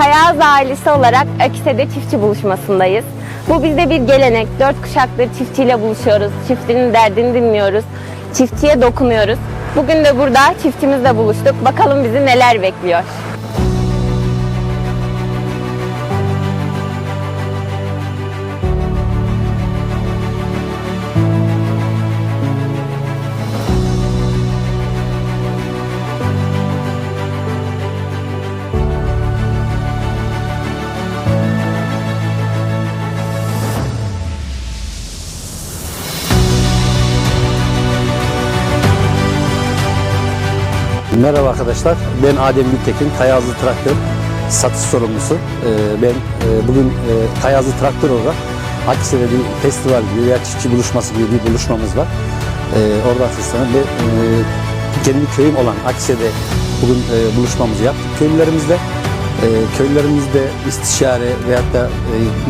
Kayağız ailesi olarak Akise'de çiftçi buluşmasındayız. Bu bizde bir gelenek. Dört kuşaktır çiftçiyle buluşuyoruz. Çiftçinin derdini dinliyoruz. Çiftçiye dokunuyoruz. Bugün de burada çiftçimizle buluştuk. Bakalım bizi neler bekliyor. Merhaba arkadaşlar, ben Adem Gültekin, Kayazlı Traktör satış sorumlusu. Ee, Ben e, bugün e, Kayazlı Traktör olarak Akhisar'da bir festival gibi veya çiftçi buluşması gibi bir buluşmamız var. Ee, Orada asistanım ve e, kendi köyüm olan Akhisar'da bugün buluşmamızı yaptık. Köylülerimizle e, köylülerimizde istişare veyahut da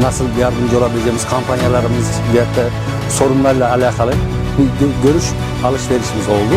nasıl yardımcı olabileceğimiz kampanyalarımız veyahut da sorunlarla alakalı bir gö- görüş alışverişimiz oldu.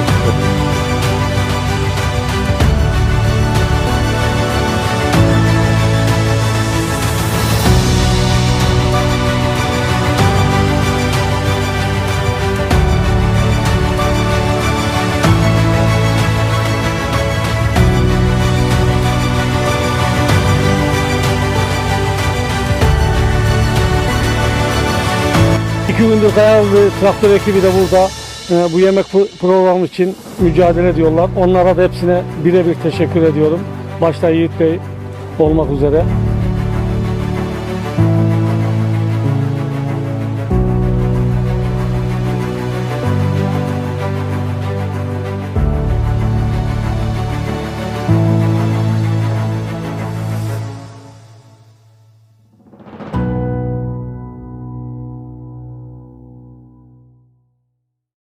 İki gündür Kayazlı traktör ekibi de burada e, bu yemek pro- programı için mücadele ediyorlar. Onlara da hepsine birebir teşekkür ediyorum. Başta Yiğit Bey olmak üzere.